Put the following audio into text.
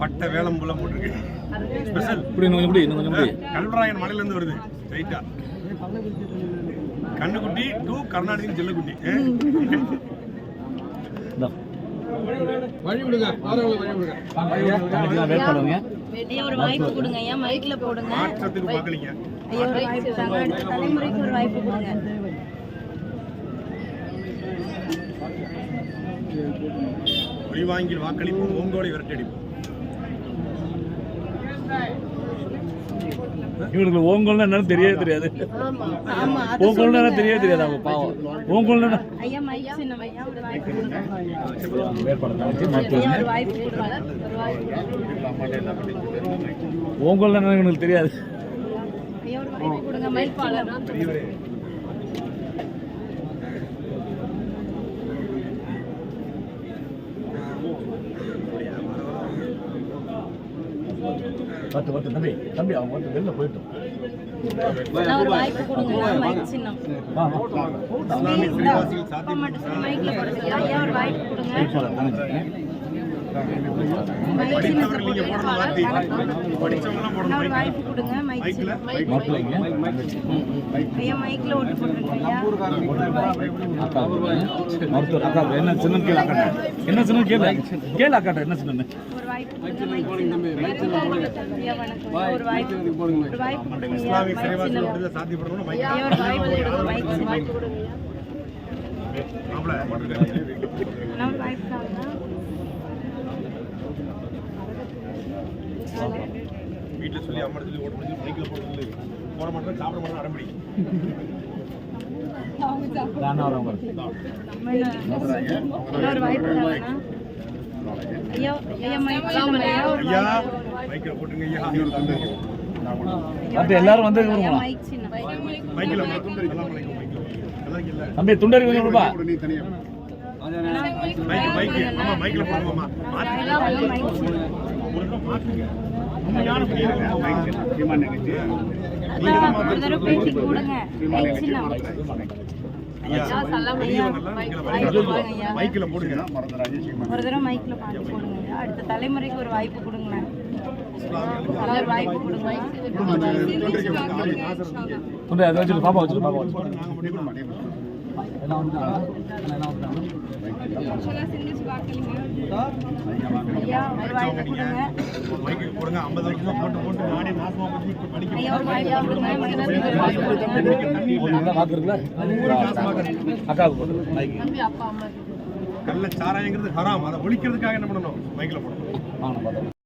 பட்டை வேலம்புலம் போட்டிருக்கு. ஸ்பெஷல் இப்படி இன்னும் கொஞ்சம் இன்னும் கொஞ்சம் கல்வராயன் மலையில இருந்து வருது ரைட்டா கண்ணுக்குட்டி டூ கருணாநிதி செல்லக்குட்டி. வழி விடுங்க ஆதரவு வழி விடுங்க. தங்கச்சிலாம் வெயிட் பண்ணுங்க. ஐயா ஒரு வாய்ப்பு கொடுங்க ஐயா மைக்ல போடுங்க? மாற்றத்துக்கு பார்க்கலீங்க. ஐயா ஒரு வாய்ப்பு தாங்க அடுத்த தலைமுறைக்கு ஒரு வாய்ப்பு கொடுங்க. ஒளிவாங்கில் வாக்களிப்போம் ஓங்கோலை விரட்டடிப்போம் இவங்களுக்கு ஓங்கோல்னா என்னன்னு தெரியவே தெரியாது. ஓங்கோல்னா என்ன தெரியவே தெரியாது அவங்க பாவம். ஓங்கோல்னா என்ன? ஐயா மைக் சின்னம் ஐயா ஒரு வாய்ப்பு கொடுங்க வெயிட் பண்ணுங்க தங்கச்சி மைக் ஐயா கொடுங்க. ஒரு வாய்ப்பு கொடுங்க ஒரு வாய்ப்பு ஓங்கோல்னா என்னன்னு எனக்கு தெரியாது ஐயா ஒரு வாய்ப்பு கொடுங்க மைக் சின்னம் பெரியவரே பத்து பத்து தம்பி தம்பி அவங்க வந்து வெளில போயிட்டோம் சாத்தியம் மருத்துவர் அக்கா என்ன சின்னம் கேளு அக்காட்ட என்ன சின்னம் கேளு கேளு அக்காட்ட என்ன சின்னம் ஒரு வாய்ப்பு கொடுங்க மைக் சின்னம் ஐயா வணக்கம் ஒரு வாய்ப்பு ஒரு வாய்ப்பு கொடுங்க ஐயா இஸ்லாமிய மைக் சிறைவாசிகள் சின்னம் விடுதலை சாத்தியப்படணும் மைக் ஐயா ஒரு வாய்ப்பு கொடுங்க மைக் சின்னம் மாப்பிள மாட்டிருக்காங்க நான் ஒரு வாய்ப்பு தாங்க வீட்டில் சொல்லி அம்மா சொல்லி ஓட்ட முடிஞ்சு மைக்கில் போட சொல்லி போட மாட்டேன் சாப்பிட மாட்டேன் அடம்பிடி எல்லாரும் வந்து தம்பி துண்டறி கொஞ்சம் கொடுப்பா. ஆமா மைக்கில் தடவை மாற்றுங்க ஒரு தடவை மைக்ல பாட்டு போடுங்க. அடுத்த தலைமுறைக்கு ஒரு வாய்ப்பு கொடுங்களேன். ஒரு வாய்ப்பு கொடுங்க. பாப்பா வச்சுட்டு பாப்பா வந்துட்டாங்க ஐயா ஒரு வாய்ப்பு கொடுங்க. போடுங்க ஐம்பது வருஷமா போட்டு போட்டு நானே நாசமா போச்சு அக்காவுக்கு கள்ள சாராயங்கிறது ஹராம் அதை ஒழிக்கிறதுக்காக என்ன பண்ணணும் மைக்கில் போடணும்